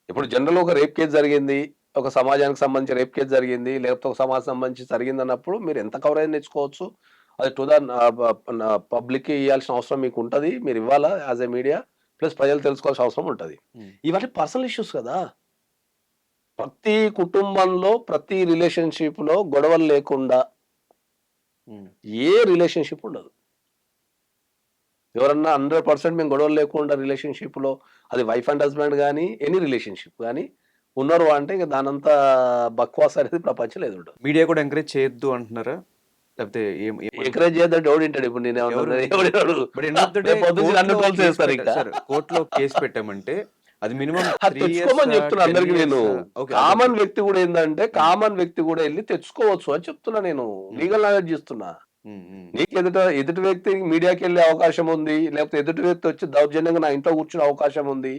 ఇప్పుడు జనరల్ ఒక రేప్ కేసు జరిగింది ఒక సమాజానికి సంబంధించి రేప్ కేసు జరిగింది లేకపోతే ఒక సమాజం సంబంధించి జరిగింది అన్నప్పుడు మీరు ఎంత కవరేజ్ తెచ్చుకోవచ్చు అది టు ద పబ్లిక్ ఇవ్వాల్సిన అవసరం మీకు ఉంటుంది మీరు ఇవ్వాలా యాజ్ ఎ మీడియా? ప్లస్ ప్రజలు తెలుసుకోవాల్సిన అవసరం ఉంటుంది. ఇవన్నీ పర్సనల్ ఇష్యూస్ కదా. ప్రతి కుటుంబంలో ప్రతి రిలేషన్షిప్లో గొడవలు లేకుండా ఏ రిలేషన్షిప్ ఉండదు. ఎవరన్నా హండ్రెడ్ పర్సెంట్ మేము గొడవలు లేకుండా రిలేషన్షిప్లో అది వైఫ్ అండ్ హస్బెండ్ కానీ ఎనీ రిలేషన్షిప్ కానీ ఉన్నారు అంటే ఇంకా దానంతా బక్వాస్ అనేది ప్రపంచం లేదు మీడియా కూడా ఎంకరేజ్ చేయొద్దు అంటున్నారా? లేకపోతే ఎంకరేజ్ చేద్దాం ఎవడు వింటాడు ఇప్పుడు నేను కోర్టులో కేసు చేస్తారు పెట్ట- ఇంకా. సార్, కోర్టులో కేసు పెట్టామంటే అది మినిమం తెచ్చుకోమని చెప్తున్నా అందరికి నేను. కామన్ వ్యక్తి కూడా ఏంటంటే కామన్ వ్యక్తి కూడా వెళ్ళి తెచ్చుకోవచ్చు అని చెప్తున్నా నేను. లీగల్ నాలెడ్జ్ ఇస్తున్నా. నీకు ఎదుట ఎదుటి వ్యక్తి మీడియాకి వెళ్ళే అవకాశం ఉంది లేకపోతే ఎదుటి వ్యక్తి వచ్చి దౌర్జన్యంగా నా ఇంట్లో కూర్చునే అవకాశం ఉంది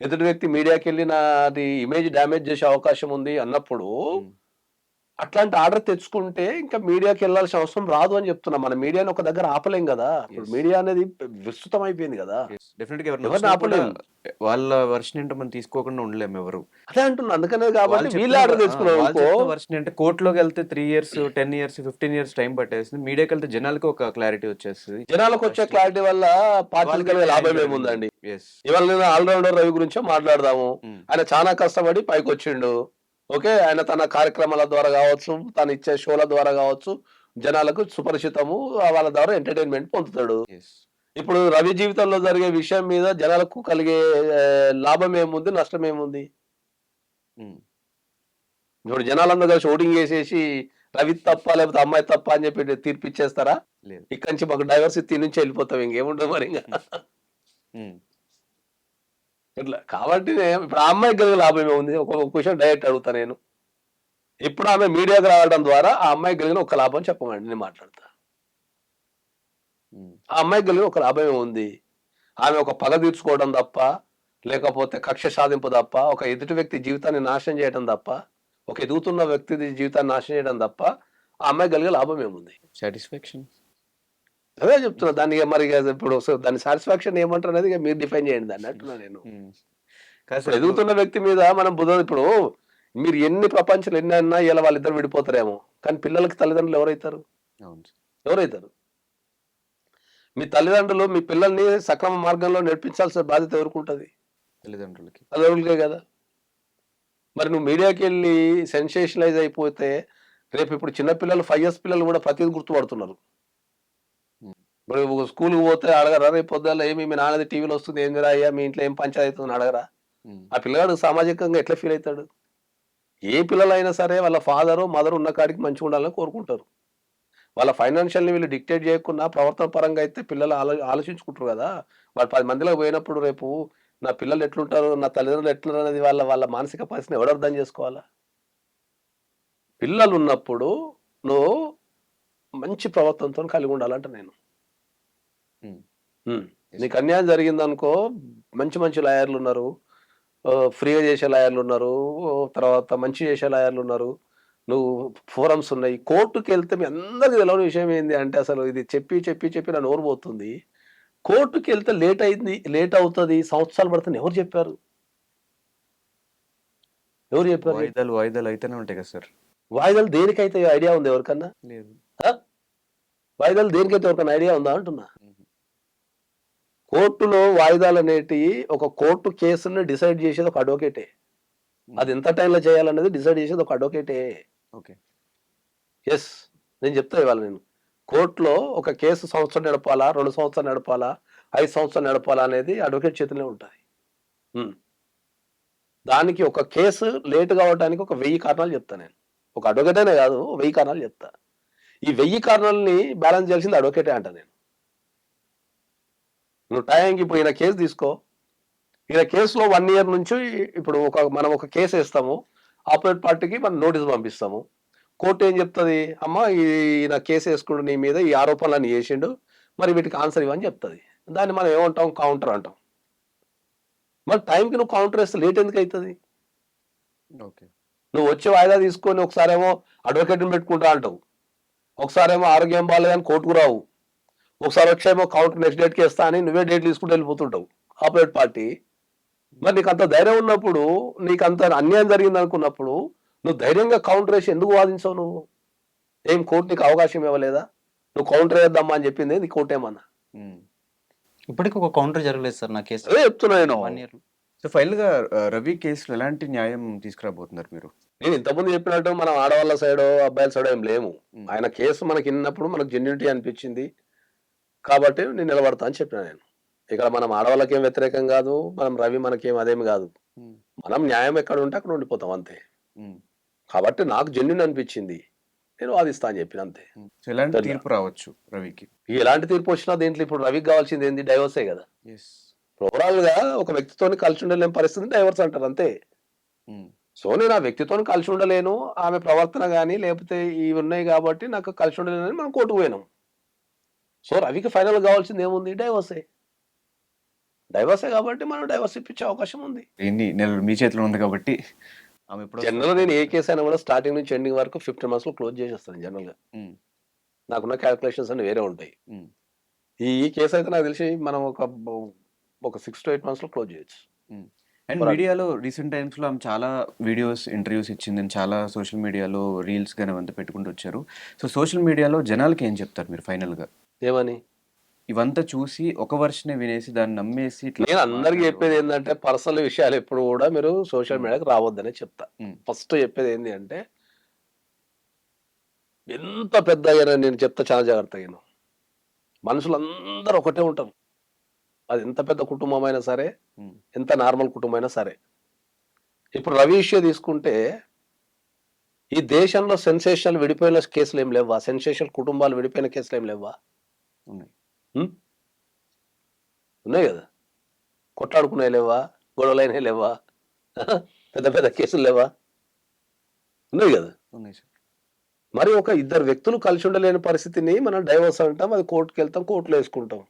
ఎదుటి వ్యక్తి మీడియాకి వెళ్ళి నాది ఇమేజ్ డ్యామేజ్ చేసే అవకాశం ఉంది అన్నప్పుడు అట్లాంటి ఆర్డర్ తెచ్చుకుంటే ఇంకా మీడియాకి వెళ్ళాల్సిన అవసరం రాదు అని చెప్తున్నా. మన మీడియాని ఒక దగ్గర ఆపలేం కదా? ఇప్పుడు. మీడియా అనేది విస్తృతం అయిపోయింది కదా? డెఫినెట్గా ఎవరిని ఎవరిని వచ్చినా కూడా ఆపలేం. వాళ్ళ వర్షన్ ఏంటో మనం తీసుకోకుండా ఉండలేము ఎవరు. అదే అంటున్నా అందుకనే కాబట్టి వీళ్ళు ఆర్డర్ తెచ్చుకున్నారు అనుకో. వర్షన్ అంటే కోర్టులోకి వెళ్తే three years ten years fifteen years time పట్టేస్తుంది. మీడియాకి వెళ్తే జనాలకి ఒక క్లారిటీ వచ్చేస్తుంది. జనాలకు వచ్చే క్లారిటీ వల్ల పార్టీలు కలిగే లాభం ఏముందండి? ఇవాళ ఆల్రౌండర్ రవి గురించే మాట్లాడదాము. ఆయన చాలా కష్టపడి పైకి వచ్చిండు ఓకే? ఆయన తన కార్యక్రమాల ద్వారా కావచ్చు తను ఇచ్చే షోల ద్వారా కావచ్చు జనాలకు సుపరిచితము వాళ్ళ ద్వారా ఎంటర్టైన్మెంట్ పొందుతాడు. ఇప్పుడు రవి జీవితంలో జరిగే విషయం మీద జనాలకు కలిగే లాభం ఏముంది నష్టం ఏముంది? ఇప్పుడు జనాలందరూ కలిసి ఓటింగ్ చేసేసి రవి తప్ప లేకపోతే అమ్మాయి తప్ప అని చెప్పి తీర్పు ఇచ్చేస్తారా? లేదు. ఇక్కడి నుంచి మాకు డైవర్సిటీ నుంచి వెళ్ళిపోతాం ఇంకేముంటుంది మరి ఇంకా. ఉమ్, ఇట్లా. కాబట్టి ఇప్పుడు ఆ అమ్మాయికి కలిగే లాభం ఏముంది? ఒక క్వశ్చన్ డైరెక్ట్ అడుగుతా నేను. ఇప్పుడు ఆమె మీడియాకి రావడం ద్వారా ఆ అమ్మాయికి కలిగిన ఒక లాభం చెప్పమండి నేను మాట్లాడతా. ఆ అమ్మాయికి కలిగిన ఒక లాభం ఏముంది? ఆమె ఒక పగ తీర్చుకోవడం తప్ప లేకపోతే కక్ష సాధింపు తప్ప ఒక ఎదుటి వ్యక్తి జీవితాన్ని నాశనం చేయడం తప్ప ఒక ఎదుగుతున్న వ్యక్తి జీవితాన్ని నాశనం చేయడం తప్ప ఆ అమ్మాయి కలిగే లాభం ఏముంది? సాటిస్ఫాక్షన్ అదే చెప్తున్నా దాన్ని మరి ఇప్పుడు సో దాని సాటిస్ఫాక్షన్ ఏమంటారు అనేది ఇక మీరు డిఫైన్ చేయండి దాన్ని అంటున్నా నేను. కాదు ఇప్పుడు సార్, ఎదుగుతున్న వ్యక్తి మీద మనం బుధ ఇప్పుడు మీరు ఎన్ని ప్రపంచాలు ఎన్ని అన్నా ఇలా వాళ్ళిద్దరు విడిపోతారేమో కానీ పిల్లలకి తల్లిదండ్రులు ఎవరైతారు. ఎవరైతారు? మీ తల్లిదండ్రులు మీ పిల్లల్ని సక్రమ మార్గంలో నడిపించాల్సిన బాధ్యత ఎవరికి ఉంటుంది? తల్లిదండ్రులకి. అది ఎవరికే కదా? మరి నువ్వు మీడియాకి వెళ్ళి సెన్సేషనలైజ్ అయిపోతే రేపు ఇప్పుడు చిన్న పిల్లలు ఫైవ్ ఇయర్స్ పిల్లలు కూడా ప్రతిదీ గుర్తుపడుతున్నారు. ఇప్పుడు స్కూల్కి పోతే అడగరా రేపు పొద్దున్న ఏమి మీ నాన్నది టీవీలో వస్తుంది ఏం జరా అయ్యా మీ ఇంట్లో ఏం పంచాయతీ అవుతుంది అడగరా? ఆ పిల్లగాడు సామాజికంగా ఎట్లా ఫీల్ అవుతాడు? ఏ పిల్లలైనా సరే వాళ్ళ ఫాదరు మదర్ ఉన్న కాడికి మంచిగా ఉండాలని కోరుకుంటారు. వాళ్ళ ఫైనాన్షియల్ని వీళ్ళు డిక్టేట్ చేయకుండా ప్రవర్తన పరంగా అయితే పిల్లలు ఆలో ఆలోచించుకుంటారు కదా. వాళ్ళు పది మందిలో పోయినప్పుడు రేపు నా పిల్లలు ఎట్లుంటారు నా తల్లిదండ్రులు ఎట్లున్నారు అనేది వాళ్ళ వాళ్ళ మానసిక పరిస్థితిని ఎవడు అర్థం చేసుకోవాలా? పిల్లలు ఉన్నప్పుడు నువ్వు మంచి ప్రవర్తనతో కలిగి ఉండాలంట నేను. నీకు అన్యాయం జరిగింది అనుకో మంచి మంచి లాయర్లు ఉన్నారు. ఫ్రీగా చేసే లాయర్లు ఉన్నారు. తర్వాత మంచి చేసే లాయర్లు ఉన్నారు. నువ్వు ఫోరమ్స్ ఉన్నాయి. కోర్టుకి వెళ్తే మీ అందరికి తెలియని విషయం ఏంది అంటే అసలు ఇది చెప్పి చెప్పి చెప్పి నా నోరు పోతుంది. కోర్టుకి వెళ్తే లేట్ అయింది లేట్ అవుతుంది సంవత్సరాలు పడుతుంది. ఎవరు చెప్పారు? ఎవరు చెప్పారు? వాయిదాలు వాయిదాలు అయితేనే ఉంటాయి కదా సార్. వాయిదాలు దేనికైతే ఐడియా ఉంది ఎవరికన్నా? లేదు? వాయిదాలు దేనికైతే ఎవరికన్నా ఐడియా ఉందా అంటున్నా? కోర్టులో వాయిదాలు అనేటివి ఒక కోర్టు కేసుని డిసైడ్ చేసేది ఒక అడ్వకేటే. అది ఎంత టైంలో చేయాలనేది డిసైడ్ చేసేది ఒక అడ్వకేటే. ఓకే. ఎస్ నేను చెప్తా ఇవాళ నేను. కోర్టులో ఒక కేసు సంవత్సరం నడపాలా రెండు సంవత్సరాలు నడపాలా ఐదు సంవత్సరాలు నడపాలా అనేది అడ్వకేట్ చేతిలో ఉంటుంది. ఉమ్. దానికి ఒక కేసు లేట్ కావడానికి ఒక వెయ్యి కారణాలు చెప్తా నేను. ఒక అడ్వకేట్ అనే కాదు వెయ్యి కారణాలు చెప్తా. ఈ వెయ్యి కారణాలని బ్యాలెన్స్ చేయాల్సింది అడ్వకేటే అంట నేను. నువ్వు టైంకి ఇప్పుడు ఈయన కేసు తీసుకో. ఈయన కేసులో వన్ ఇయర్ నుంచి ఇప్పుడు ఒక మనం ఒక కేసు వేస్తాము. ఆపోజిట్ పార్టీకి మనం నోటీస్ పంపిస్తాము. కోర్టు ఏం చెప్తుంది? అమ్మ ఈయన కేసు వేసుకుంటూ నీ మీద ఈ ఆరోపణలన్నీ చేసిండు. మరి వీటికి ఆన్సర్ ఇవ్వని చెప్తుంది. దాన్ని మనం ఏమంటాం? కౌంటర్ అంటాం. మరి టైంకి నువ్వు కౌంటర్ వేస్తే లేట్ ఎందుకు అవుతుంది ఓకే. నువ్వు వచ్చి వాయిదా తీసుకొని ఒకసారేమో అడ్వకేట్ని పెట్టుకుంటా అంటావు. ఒకసారేమో ఆరోగ్యం బాగాలేదని కోర్టుకు రావు. ఒకసారి వచ్చేమో కౌంటర్ నెక్స్ట్ డేట్కి వేస్తా అని నువ్వే డేట్ తీసుకుంటూ వెళ్ళిపోతుంటావు. ఆపోజిట్ పార్టీ మరి నీకు అంత ధైర్యం ఉన్నప్పుడు నీకు అంత అన్యాయం జరిగింది అనుకున్నప్పుడు నువ్వు ధైర్యంగా కౌంటర్ వేసి ఎందుకు వాదించావు నువ్వు? ఏం కోర్టు నీకు అవకాశం ఇవ్వలేదా? నువ్వు కౌంటర్ వేద్దామా అని చెప్పింది నీ కోర్టు ఏమన్నా. ఇప్పటికి ఒక కౌంటర్ జరగలేదు సార్ నా కేసు అదే చెప్తున్నా నేను. వన్ ఇయర్ సో ఫైనల్గా రవి కేసులో ఎలాంటి న్యాయం తీసుకురాబోతున్నారు మీరు? నేను ఇంతకుముందు చెప్పినట్టు మనం ఆడవాళ్ళ సైడ్ అబ్బాయిల సైడ్ ఏం లేము. ఆయన కేసు మనకి విన్నప్పుడు మనకు జెన్యునిటీ అనిపించింది. కాబట్టి నేను నిలబడతా అని చెప్పిన నేను. ఇక్కడ మనం ఆడవాళ్ళకి వ్యతిరేకం కాదు మనం రవి మనకేం అదేమి కాదు. మనం న్యాయం ఎక్కడ ఉంటే అక్కడ ఉండిపోతాం అంతే. కాబట్టి నాకు జెన్యున్ అనిపించింది. నేను వాదిస్తా అని చెప్పిన అంతే. ఎలాంటి. తీర్పు రావచ్చు రవికి? ఎలాంటి తీర్పు వచ్చినా దీంట్లో ఇప్పుడు రవికి కావాల్సింది ఏంది? డైవర్సే కదా. ఓవరాల్గా ఒక వ్యక్తితో కలిసి ఉండలేని పరిస్థితి డైవర్స్ అంటారు అంతే. సో నేను ఆ వ్యక్తితో కలిసి ఉండలేను ఆమె ప్రవర్తన కానీ లేకపోతే ఇవి ఉన్నాయి కాబట్టి నాకు కలిసి ఉండలేనని మనం కోర్టుకు పోయినాం. సో రవికి ఫైనల్ కావాల్సింది ఏముంది? డైవర్సే డైవర్సే కాబట్టి మనం డైవర్స్ ఇప్పించే అవకాశం ఉంది. ఎన్ని నెలలు మీ చేతిలో ఉంది కాబట్టి ఆమె జనరల్ నేను ఏ కేసు అయినా కూడా స్టార్టింగ్ నుంచి ఎండింగ్ వరకు ఫిఫ్టీన్ మంత్స్లో క్లోజ్ చేసేస్తాను జనరల్గా. నాకున్న క్యాలిక్యులేషన్స్ అన్ని వేరే ఉంటాయి. ఈ ఈ కేసు అయితే నాకు తెలిసి మనం ఒక ఒక సిక్స్ టు ఎయిట్ మంత్స్లో క్లోజ్ చేయొచ్చు. అండ్. మీడియాలో రీసెంట్ టైమ్స్లో ఆమె చాలా వీడియోస్ ఇంటర్వ్యూస్ ఇచ్చింది. చాలా సోషల్ మీడియాలో రీల్స్ కానీ అవంతా పెట్టుకుంటూ వచ్చారు. సో సోషల్ మీడియాలో జనాలకి ఏం చెప్తారు మీరు ఫైనల్గా ఏమని? ఇవంతా చూసి ఒక వర్షనే వినేసి దాన్ని నమ్మేసి నేను అందరికి చెప్పేది ఏంటంటే పర్సనల్ విషయాలు ఎప్పుడు కూడా మీరు సోషల్ మీడియాకి రావద్దనే చెప్తా. ఫస్ట్ చెప్పేది ఏంటి అంటే ఎంత పెద్ద అయినా నేను చెప్తా చాలా జాగ్రత్త అయ్యాను మనుషులందరూ ఒకటే ఉంటారు. అది ఎంత పెద్ద కుటుంబం అయినా సరే. ఎంత నార్మల్ కుటుంబం అయినా సరే. ఇప్పుడు రవి ఇష్యూ తీసుకుంటే ఈ దేశంలో సెన్సేషనల్ విడిపోయిన కేసులు ఏం లేవా సెన్సేషనల్ కుటుంబాలు విడిపోయిన కేసులు ఏం లేవా ఉన్నాయి? ఉన్నాయి కదా. కొట్లాడుకునే లేవా? గొడవలైన లేవా? పెద్ద పెద్ద కేసులు లేవా? ఉన్నాయి కదా. ఉన్నాయి సార్. మరి ఒక ఇద్దరు వ్యక్తులు కలిసి ఉండలేని పరిస్థితిని మనం డైవర్స్ అంటాం అది కోర్టుకి వెళ్తాం కోర్టులో వేసుకుంటాం.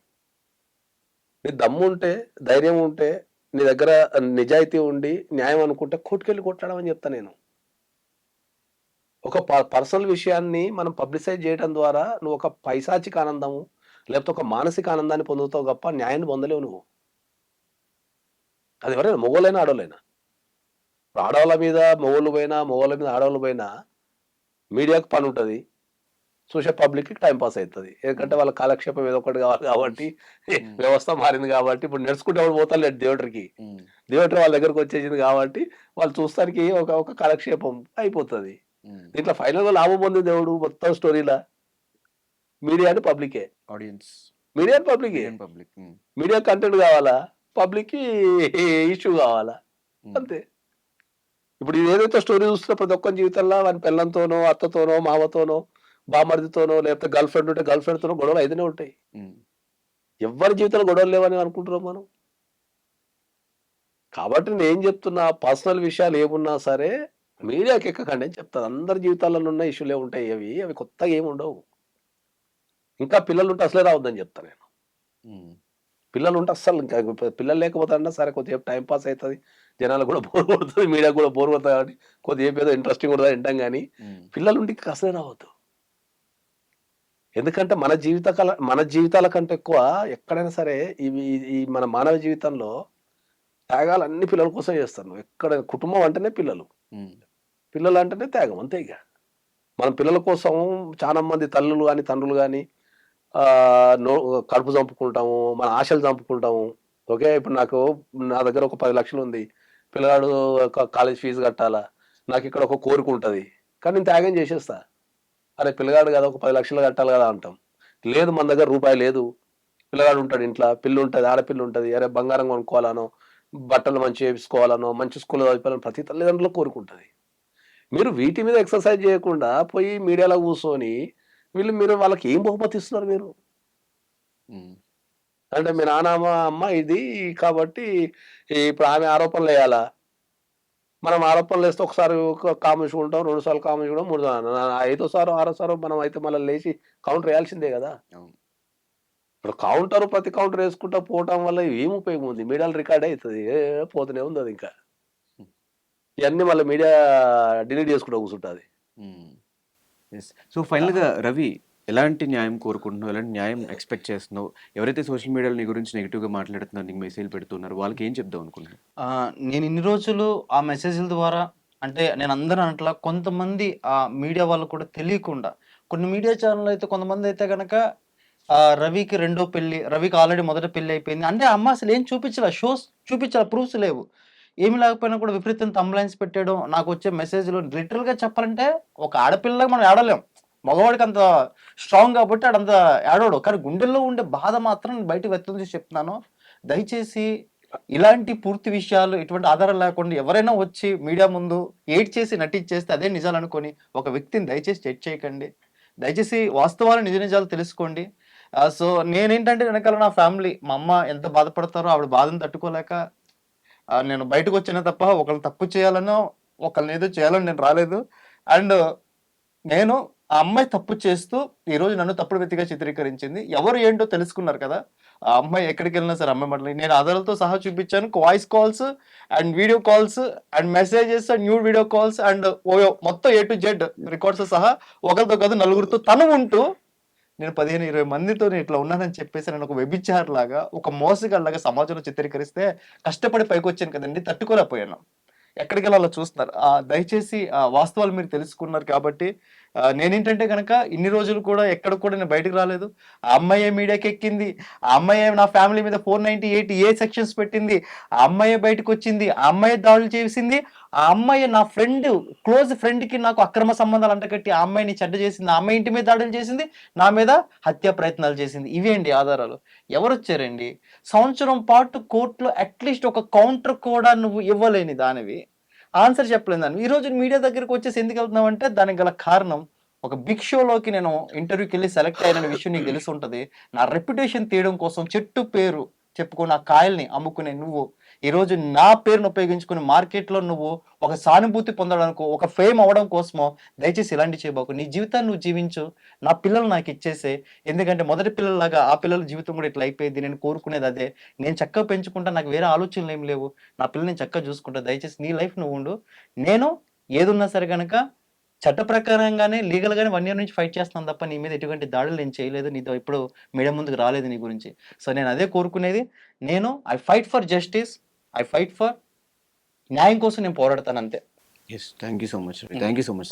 నీ దమ్ము ఉంటే ధైర్యం ఉంటే నీ దగ్గర నిజాయితీ ఉండి న్యాయం అనుకుంటే కోర్టుకి వెళ్ళి కొట్లాడమని చెప్తా నేను. ఒక పర్సనల్ విషయాన్ని మనం పబ్లిసైజ్ చేయడం ద్వారా నువ్వు ఒక పైశాచిక ఆనందము లేకపోతే ఒక మానసిక ఆనందాన్ని పొందుతావు తప్ప న్యాయాన్ని పొందలేవు నువ్వు. అది ఎవరైనా మొగోలైనా ఇప్పుడు ఆడవాళ్ళ మీద మొగోళ్ళు పోయినా మొగోళ్ళ మీద ఆడవాళ్ళు పోయినా మీడియాకు పని ఉంటుంది. చూసే పబ్లిక్కి టైం పాస్ అవుతుంది ఎందుకంటే వాళ్ళ కాలక్షేపం ఏదో ఒకటి కావాలి కాబట్టి వ్యవస్థ మారింది కాబట్టి ఇప్పుడు నడుచుకుంటే ఎవరు పోతారు లేదు థియేటర్కి. థియేటర్ వాళ్ళ దగ్గరకు వచ్చేసింది కాబట్టి వాళ్ళు చూస్తానికి ఒక ఒక కాలక్షేపం అయిపోతుంది. దీంట్లో ఫైనల్గా లాభం పొంది దేవుడు మొత్తం స్టోరీలా మీడియా అంటే పబ్లికే. Audience. Media public. Public media content కావాలా? పబ్లిక్ ఇష్యూ కావాలా? అంతే. ఇప్పుడు ఏదైతే స్టోరీ చూస్తున్నా ప్రతి ఒక్కరి జీవితంలో వాని పిల్లలతోనో అత్తతోనో మామతోనో బామర్దితోనో లేకపోతే గర్ల్ ఫ్రెండ్ ఉంటే గర్ల్ ఫ్రెండ్తోనో గొడవలు అయితేనే ఉంటాయి. ఎవరి జీవితంలో గొడవలు లేవని అనుకుంటున్నాం మనం. కాబట్టి నేను ఏం చెప్తున్నా పర్సనల్ విషయాలు ఏమున్నా సరే మీడియాకి ఎక్కకండి అని చెప్తాను. అందరి జీవితాలలో ఉన్న ఇష్యూలే ఉంటాయి. అవి అవి కొత్తగా ఏమి ఉండవు. ఇంకా పిల్లలు ఉంటే అసలే రావద్దని చెప్తాను నేను. పిల్లలు ఉంటే అస్సలు ఇంకా పిల్లలు లేకపోతే అన్నా సరే కొద్దిసేపు టైం పాస్ అవుతుంది జనాలకు కూడా బోర్ కొడుతుంది మీడియా కూడా బోర్ కొడుతుంది కాబట్టి కొద్దిసేపు ఏదో ఇంట్రెస్టింగ్ ఉంటుంది వింటాం కానీ పిల్లలు ఉంటే ఇంకా అసలే రావద్దు. ఎందుకంటే మన జీవిత కల మన జీవితాల కంటే ఎక్కువ ఎక్కడైనా సరే ఇవి ఈ- మన మానవ జీవితంలో త్యాగాలు అన్ని పిల్లల కోసం చేస్తాను ఎక్కడ కుటుంబం అంటేనే పిల్లలు. పిల్లలు అంటేనే త్యాగం అంతే ఇక. మన పిల్లల కోసం చాలా మంది తల్లులు కానీ తండ్రులు కానీ కడుపు చంపుకుంటాము మన ఆశలు చంపుకుంటాము. ఓకే ఇప్పుడు నాకు నా దగ్గర ఒక పది లక్షలు ఉంది. పిల్లగాడు ఒక కాలేజ్ ఫీజు కట్టాలా? నాకు ఇక్కడ ఒక కోరిక ఉంటుంది. కానీ నేను త్యాగం చేసేస్తా. అరే పిల్లగాడు కదా ఒక పది లక్షలు కట్టాలి కదా అంటాం. లేదు మన దగ్గర రూపాయి లేదు. పిల్లగాడు ఉంటాడు ఇంట్లో పిల్లు ఉంటుంది ఆడపిల్ల ఉంటుంది. అరే బంగారం కొనుక్కోవాలనో బట్టలు మంచి వేసుకోవాలనో మంచి స్కూల్లో చదివించాలని ప్రతి తల్లిదండ్రులు కోరుకుంటుంది మీరు వీటి మీద ఎక్సర్సైజ్ చేయకుండా పోయి మీడియాలో కూర్చొని వీళ్ళు మీరు వాళ్ళకి ఏం బహుమతి ఇస్తున్నారు మీరు? అంటే మీ నాన్న అమ్మ ఇది కాబట్టి ఇప్పుడు ఆమె ఆరోపణలు వేయాలా? మనం ఆరోపణలు వేస్తే ఒకసారి కామెంట్స్ ఉంటాం రెండు సార్లు కామెంట్స్ కూడా మూడు సార్లు ఐదో సారు ఆరో సారు మనం అయితే మళ్ళీ లేచి కౌంటర్ వేయాల్సిందే కదా. ఇప్పుడు కౌంటర్ ప్రతి కౌంటర్ వేసుకుంటా పోవటం వల్ల ఏం ఉపయోగం ఉంది? మీడియాలో రికార్డ్ అవుతుంది ఏ పోతూనే ఉంది అది ఇంకా. ఇవన్నీ మళ్ళీ మీడియా డిలీట్ చేసుకుంటూ కూర్చుంటుంది. ఎస్ సో ఫైనల్గా రవి ఎలాంటి న్యాయం కోరుకుంటున్నావు? ఎలాంటి న్యాయం ఎక్స్పెక్ట్ చేస్తున్నావు? ఎవరైతే సోషల్ మీడియాలో నీ గురించి నెగిటివ్గా మాట్లాడుతున్నారు నీకు మెసేజ్ పెడుతున్నారు వాళ్ళకి ఏం చెప్దాం అనుకుంటున్నాను ఆ, నేను ఇన్ని రోజులు ఆ మెసేజ్ల ద్వారా అంటే నేను అందరూ అట్లా కొంతమంది ఆ మీడియా వాళ్ళు కూడా తెలియకుండా కొన్ని మీడియా ఛానల్ అయితే కొంతమంది అయితే కనుక రవికి రెండో పెళ్ళి రవికి ఆల్రెడీ మొదటి పెళ్ళి అయిపోయింది. అంటే అమ్మ అసలు ఏం చూపించాల షోస్ చూపించాల ప్రూఫ్స్ లేవు. ఏమి లేకపోయినా కూడా విపరీతం తమ్లైన్స్ పెట్టడం నాకు వచ్చే మెసేజ్లు లిటరల్గా చెప్పాలంటే ఒక ఆడపిల్లగా మనం ఆడలేం. మగవాడికి అంత స్ట్రాంగ్ కాబట్టి ఆడంత ఆడోడు. కానీ గుండెల్లో ఉండే బాధ మాత్రం బయటకు వ్యక్తం చేసి చెప్తున్నాను. దయచేసి ఇలాంటి పూర్తి విషయాలు ఎటువంటి ఆధారం లేకుండా ఎవరైనా వచ్చి మీడియా ముందు ఏడ్ చేసి నటించేస్తే అదే నిజాలు అనుకొని ఒక వ్యక్తిని దయచేసి చెక్ చేయకండి. దయచేసి వాస్తవాలు నిజ నిజాలు తెలుసుకోండి. సో నేనేంటంటే వెనకాల నా ఫ్యామిలీ మా అమ్మ ఎంత బాధపడతారో ఆవిడ బాధను తట్టుకోలేక నేను బయటకు వచ్చిన తప్ప ఒకళ్ళు తప్పు చేయాలనో ఒకళ్ళని ఏదో చేయాలని నేను రాలేదు. అండ్ నేను ఆ అమ్మాయి తప్పు చేస్తూ ఈ రోజు నన్ను తప్పుడు వ్యక్తిగా చిత్రీకరించింది. ఎవరు ఏంటో తెలుసుకున్నారు కదా. ఆ అమ్మాయి ఎక్కడికి వెళ్ళినా సరే అమ్మాయి మాటలు నేను ఆధారాలతో సహా చూపించాను. Voice calls and video calls and messages and new video calls and OYO మొత్తం ఏ టు జెడ్ రికార్డ్స్ సహా ఒకరితో కాదు నలుగురితో తను ఉంటూ నేను పదిహేను ఇరవై మందితో నేను ఇట్లా ఉన్నానని చెప్పేసి నేను ఒక వెబిచార్ లాగా ఒక మోసగాళ్ళగా సమాజంలో చిత్రీకరిస్తే కష్టపడి పైకి వచ్చాను కదండి తట్టుకోలేకపోయాను. ఎక్కడికి వెళ్ళాలో చూస్తున్నారు. ఆ, దయచేసి ఆ వాస్తవాలు మీరు తెలుసుకున్నారు కాబట్టి నేనేంటంటే కనుక ఇన్ని రోజులు కూడా ఎక్కడ కూడా నేను బయటకు రాలేదు. ఆ అమ్మాయి మీడియాకి ఎక్కింది ఆ అమ్మాయి నా ఫ్యామిలీ మీద four ninety eight A sections పెట్టింది? ఆ అమ్మాయి బయటకు వచ్చింది ఆ అమ్మాయి దాడులు చేసింది? ఆ అమ్మాయి నా ఫ్రెండ్ క్లోజ్ ఫ్రెండ్కి నాకు అక్రమ సంబంధాలు అంటకట్టి ఆ అమ్మాయిని చెడ్డ చేసింది. ఆ అమ్మాయి ఇంటి మీద దాడులు చేసింది. నా మీద హత్య ప్రయత్నాలు చేసింది. ఇవేంటి ఆధారాలు. ఎవరు వచ్చారండి సంవత్సరం పాటు కోర్టులో అట్లీస్ట్ ఒక కౌంటర్ కూడా నువ్వు ఇవ్వలేని దానివి. ఆన్సర్ చెప్పలేదు దాన్ని. ఈ రోజు మీడియా దగ్గరకు వచ్చేసి ఎందుకు వెళ్తున్నావు అంటే దానికి గల కారణం ఒక బిగ్ షోలోకి నేను ఇంటర్వ్యూకి వెళ్ళి సెలెక్ట్ అయిన విషయం నీకు తెలిసి ఉంటుంది నా రెప్యుటేషన్ తీయడం కోసం చెట్టు పేరు చెప్పుకున్న నా కాయల్ని అమ్ముకునే నువ్వు ఈరోజు నా పేరును ఉపయోగించుకుని మార్కెట్లో నువ్వు ఒక సానుభూతి పొందడానికి ఒక ఫేమ్ అవ్వడం కోసమో దయచేసి ఇలాంటి చేయబోకు. నీ జీవితాన్ని నువ్వు జీవించు. నా పిల్లలు నాకు ఇచ్చేసే. ఎందుకంటే మొదటి పిల్లలాగా ఆ పిల్లల జీవితం కూడా ఇట్లా అయిపోయింది. నేను కోరుకునేది అదే. నేను చక్కగా పెంచుకుంటా. నాకు వేరే ఆలోచనలు ఏం లేవు. నా పిల్లల్ని చక్కగా చూసుకుంటా. దయచేసి నీ లైఫ్ నువ్వు ఉండు. నేను ఏదున్నా సరే కనుక చట్ట ప్రకారంగానే లీగల్ గానే వన్ ఇయర్ నుంచి ఫైట్ చేస్తున్నాను తప్ప నీ మీద ఎటువంటి దాడులు నేను చేయలేదు. నీతో ఇప్పుడు మీడియా ముందుకు రాలేదు నీ గురించి. సో నేను అదే కోరుకునేది. నేను I fight for justice. I fight for న్యాయం కోసం నేను పోరాడతాను అంతే. Yes thank you so much thank you so much